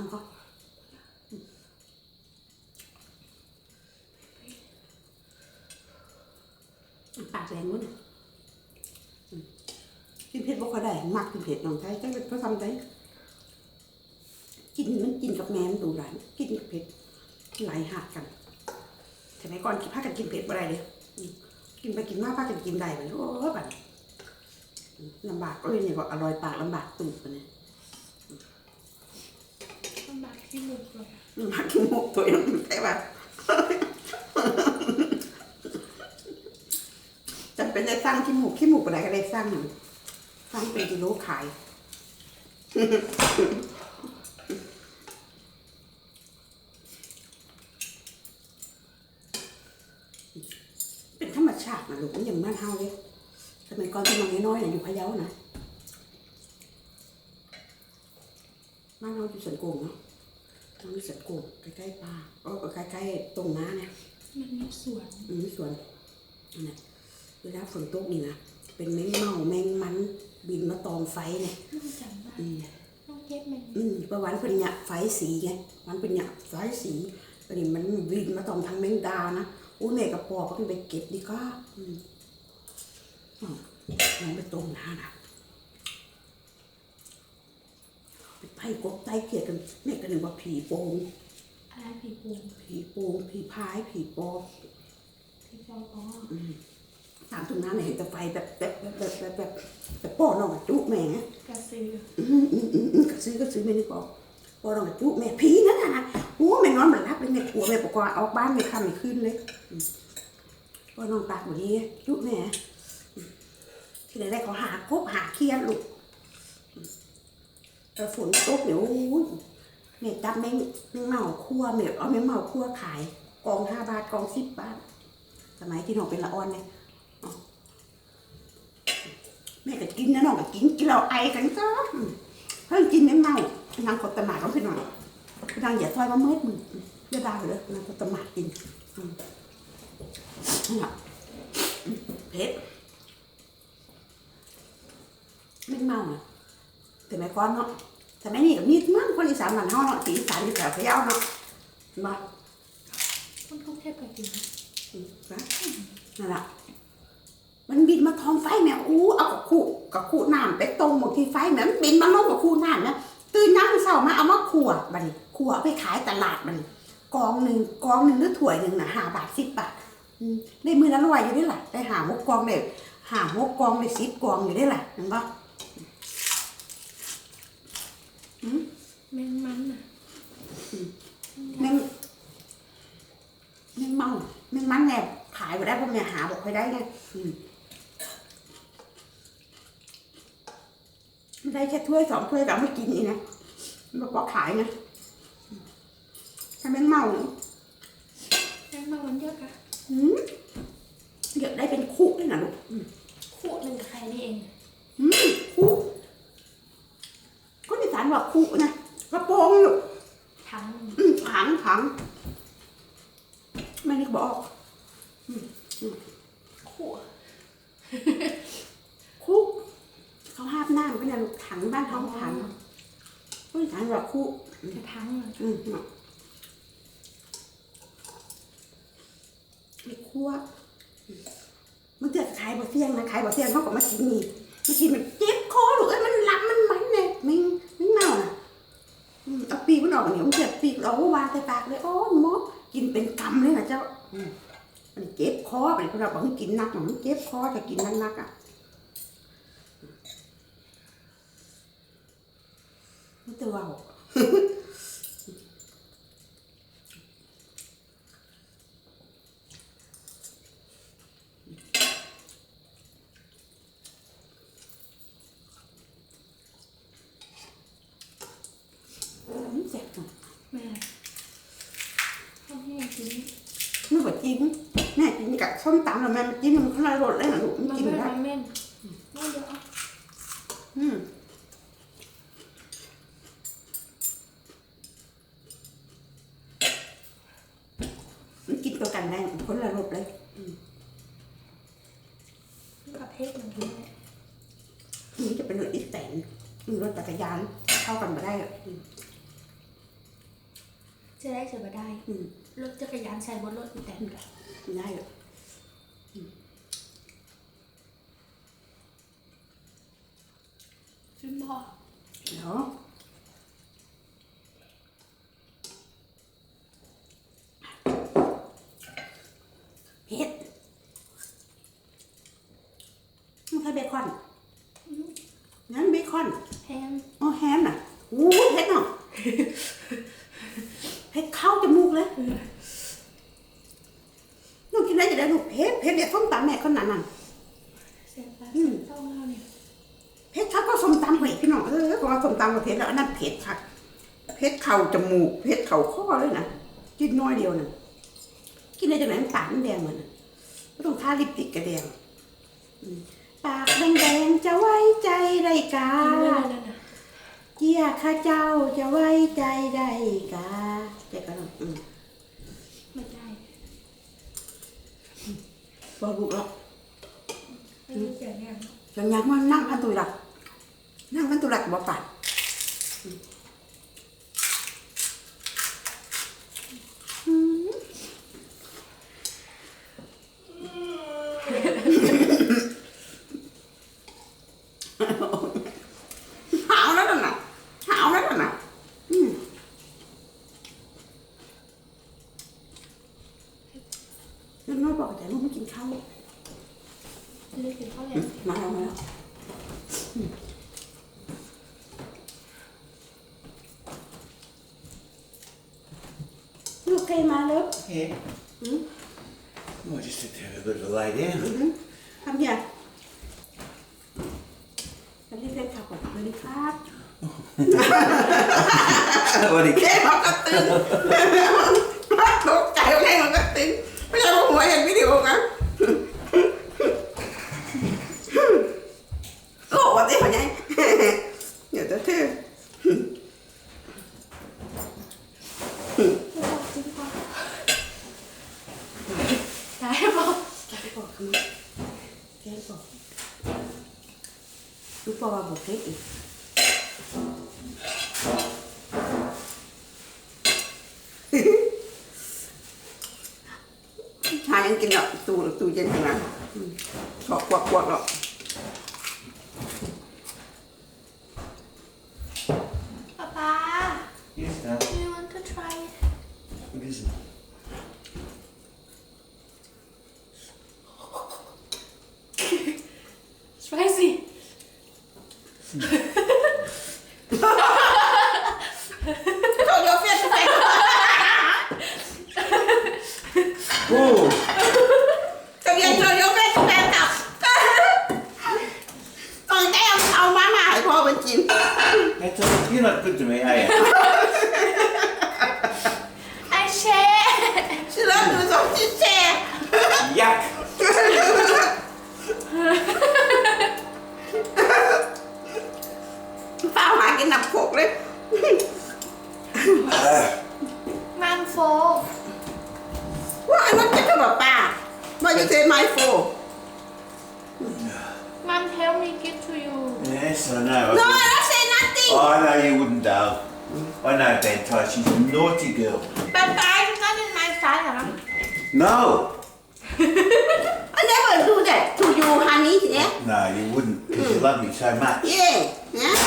เอาก็ปากแรงวะเนี่ยอืมกินเผ็ดบ่ค่อยได้มักกินเผ็ดน้องไทยจังเป็นเพราะทำได้กินมันกินกับแม่มันดูหลายกินกับเผ็ดหลายหักกันสมัยก่อนกินพากันกินเผ็ดบ่ได้เลยกินไปกินมากพากันกินได้ไปโอ้ยบัดอืมลำบากเลยเนี่ยก็อร่อยปากลำบากตูดไปเนี่ย ลำบากที่มุกเลยอะลำบากขี้มูกตัวเองแต่ว่าจำเป็นได้สร้างขี้มูกขี้มูกอะไรก็ได้สร้างสร้างเป็นกิโลขายเป็นธรรมชาตินะลูกมันอย่างบ้านเฮาเลยสมัยก่อนที่มันน้อยๆอยู่พะเยานะบ้าน เฮาอยู่สวนโกงเนาะทางนี้สวนโกงใกล้ๆป่าก็ใกล้ๆตรงน้าเนี่ยมันมีสวนอืมสวนนั่นน่ะเวลาฝนตกนี่นะเป็นแมงเม่าแมงมันบินมาตอมไฟเนี่ยน้องจำได้อืมน้องเก็บมันอืมประวันเป็นหยะไฟสีไงวันเป็นหยะไฟสีประเดี๋ยวมันบินมาตอมทางแมงดานะอู้แม่กับปอก็ไปเก็บดีก็อืมอ๋อลองไปต้มน้านะ ไปไพ่กบไต้เกลียดกันแม่ก็นึกว่าผีโปงอะไรผีปูผีโปงผีพายผีปอบผีปออ๋อตามตรงนั้นเนี่ยเห็นแต่ไฟแบบแบบแบบแบบแบบแบบแบบป้อนองกับจุแม่ไงกระสืออืมอืมอืมอืมก็ซื้อก็ซื้อไม่ได้บอกป้อนองกับจุแม่ผีนั่นน่ะนะโอ้แม่นอนเหมือนรับเลยแม่กลัวแม่บอกว่าเอาบ้านไม่ค่ำไม่ขึ้นเลยอืมป้อนองปากแบบนี้จุแม่อืมที่ไหนได้เขาหากบหาเคียนลูกอืม แต่ฝนตกเดี๋ยโอ้ยแม่จับแม่งแม่งเมาคั่วแม่เอาแม่งเมาคั่วขาย กองห้าบาทกองสิบบาทสมัยที่น้องเป็นละอ่อนเนี่ยแม่ก็กินนะน้องก็กินกินเราไอกันก็เพิ่งกินไม่เมานางกดตะหมาดต้องขึ้นหน่อยนางอย่าซอยมาเมื่อมืออืมอย่าด่าเลยนางกดตะหมาดกินนี่ะเผ็ดไม่เมาน่ะแต่แม่ก้อนเนาะ แต่แม่นี่ก็มีมั้งคนอีสานบ้านเฮาเนาะสีอีสานอยู่แถวพะเยาเนาะมามันต้องเทียบกับกินนะนั่นล่ะมันบินมาท้องไฟแม่อู้เอากับคู่กับคู่น้ำไปตรงหมดที่ไฟแม่มันบินมาลงกับคู่น้ำนะตื่นน้ำเช้ามาเอามาขัวบันขัวไปขายตลาดบันกองหนึ่งกองหนึ่งหรือถ้วยหนึ่งนะห้าบาทสิบบาทได้มือละร้อยอยู่ได้หล่ะได้หาหกกองได้หาหกกองได้สิบกองอยู่ได้ล่ะเห็นปะ แมงมันอะแม่งแม่งเมาแม่งมันไงขายไปได้เพราะแม่หาบอกใครได้ไงอืมได้แค่ถ้วยสองถ้วยก็เอาไม่กินอีกนะมันบอกว่าขายไงถ้าแม่งเมาแมงมันมันเยอะอะอืมเดี๋ยวได้เป็นคุกเลยนะลูกอืมขวดหนึ่งใครนี่เอง อืมคุกก็ในสาร ว่าคุกนะกระโปรงลูกทั้งอืมผังผังไม่ได้บอกขวดคุกเขาห้ามน้ำก็เนี่ยลูกถังบ้านท้องถังก็ในสารว่าคุกกระทั้งอะอืมเนาะไอ้คั่วอืมมันจะขายบ่เที่ยงนะขายบ่เที่ยงเขาก็มากินนี่มากินมัน เราวางใส่ปากเลยโอ้ยหมอกินเป็นกำเลยนะเจ้าอืมมันเจ็บคอไปเพราะเราบอกให้กินนักน่ะมันเจ็บคอจะกินนักนักอะมันจะเว่า อืมเจ็บจัง แม่เขาให้กิน นึกว่าจิ้ม แม่กินกับส้มตำแล้วแม่มันจิ้มมันคนละรสเลยนะลูกมันมันกินไม่ได้มันเม่นไม่เยอะอะอืมมันกินตัวกันได้คนละรสเลยอืมประเภทมันด้วยนี่จะเป็นรถอีแตนมีรถจักรยานเข้ากันมาได้อะอืม จะได้จะมาได้อืมรถจักรยานใช้บนรถอีแตนกันได้เหรอซึ่งพ่อเดี๋ยวเฮ็ดมันคือเบคอนงั้นเบคอนแฮมอ๋อแฮมน่ะอู้เผ็ดเนาะ เผ็ดเข้าจมูกเลยลูกกินได้จะได้ลูกเผ็ดเผ็ดเนี่ยส้มตำแม่คนนั้นน่ะเสร็จแล้วอืมต้องเล่าเนี่ยเผ็ดครับก็ส้มตำเผ็ดพี่น้องเออเพราะว่าส้มตำกับเผ็ดแล้วอันนั้นเผ็ดค่ะเผ็ดเข่าจมูกเผ็ดเข่าคอเลยนะกินน้อยเดียวน่ะกินได้จากไหนมันปากมันแดงเหมือนน่ะก็ต้องทาลิปสติกกระแดงอืมปากแดงๆจะไว้ใจได้กากินไม่ได้แล้วนะเจียข้าเจ้าจะไว้ใจได้กาเจ๊ก็ต้องอืม ไม่ได้ บอกลูกหรอกไม่รู้เสียงยังฉันอยากมานั่งพันตุลักนั่งพันตุลักบ่ปัดอืมหาวแล้วน่ะหาวแล้วน่ะอืม แล้วน้อยบอกแต่ลูกไม่กินข้าวจะได้กินข้าวเหนีอืยวมมาแล้วมาแล้วอืมลูกเคยมาแล้ว Yeah. Hmm? Oh, just had to have a bit of a lay down. ทำยังสวัสดีครับก่อนสวัสดีครับ what he เจ๊มันก็ตื่นตกใจไงมันก็ตื่น ไม่ใช่ว่าหัวเห็นวิดีโอนะโอ้วันนี้วันนี้เดี๋ยวจะเท่ ไม่บอกจริงพ่อได้พ่อ แกบอกทำไมแกบอกลูกปอบอกเก๊อีกชายยังกินหรอก ตู้ตู้เย็นขนาดอืมกวักกวักกวักหรอกป๊าป๊า Yes, no. do you want to try it What is it? spicy Show your face to face. Oh! ทะเบียน show your face to face กลับตอนแก้มเอามามาให้พ่อมันกิน That's all. You're not good to me, are you? I share ชื่อเริ่มดูสองชิ้นแชร์ Yuck! ป้าหากินหนักโขกเลย มันโฟว่าอันนั้นจะกระบอกป้าว่าจะเทไมโฟ มัน help me give to you Yes, I know. no I, I don't say nothing oh, I know you wouldn't, Dale. I know Bad Ty. She's a naughty girl. ป๊าป๊า it's not in my size เหรอ No! I never do that to you honey yeah No, you wouldn't, because you love me so much. yeah yeah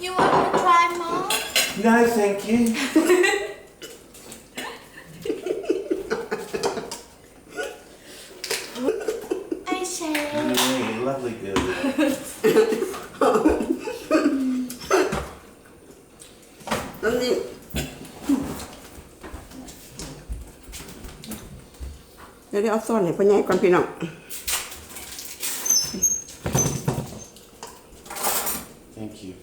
you want to try more No, thank you. I share Yeah, you lovely girl. แล้วนี่เดี๋ยวเดี๋ยวเอาซ่อนให้พ่อใหญ่ก่อนพี่น้อง Thank you.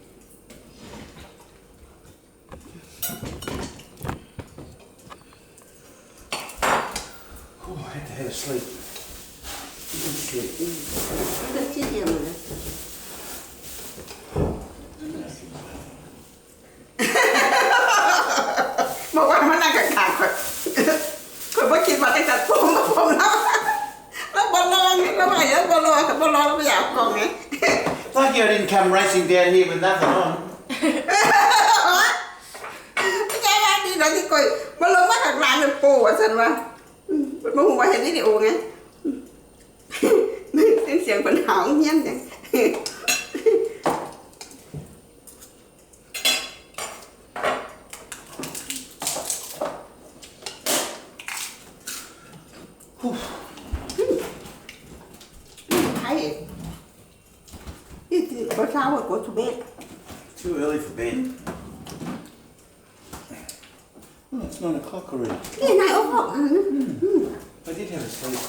Oh, I had to have a sleep. Good sleep. เลือกชิ้นเดียวเลยบอกว่ามันน่าจะขาดคนคนว่าคิดว่าแต่ตัดผมมาผมแล้วแล้วบอลลองแล้วไปแล้วบอลลองกับบอลลองแล้วไม่อยากกองไง Lucky I didn't come racing down here with nothing on. มาลงมาจากร้านเป็นปูอะฉันว่าอื มมันมาหัวเห็นวิดีโอไงอืมเป็นเสียงปัญหาเงี้ยจังไอ้นี่คือภาษาว่า go to bed Too early for bed. Oh, it's nine o'clock already. นี่นายโอ้โหอืม I did have a sleep.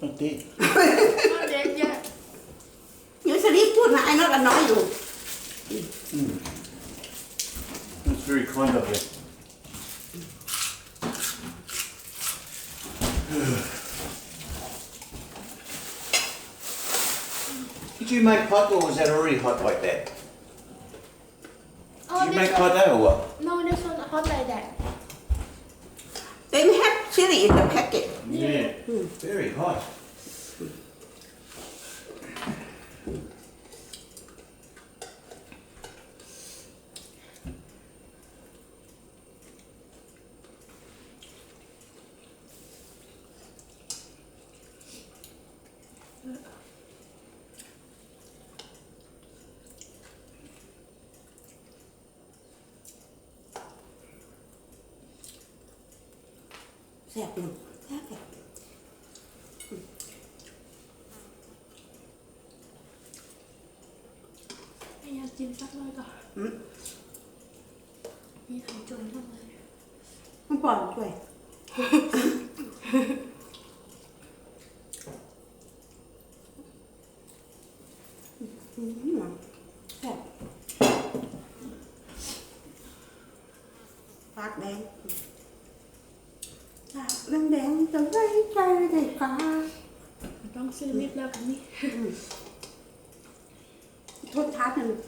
Not dead. ก็เด็กเยอะอยู่สลิปพูดนะไอ้นอตน้อยอยู่ That's very kind of you. Did you make hot or was that already hot like that? Did you make one- hot now or what? No, this one hot like that. they have chili in the packet Yeah. Hmm. Very hot. แซ่บอยู่แซ่บแบบไม่อยากกินสักหน่อยก่อนมีไข่จนทำไมมันปลอดด้วยอืมแซ่บปากแดงปากแดงๆจะไว้ใจได้กา ต้องซื้อลิป แล้วกันนี่ทุกทัดหนึ่ง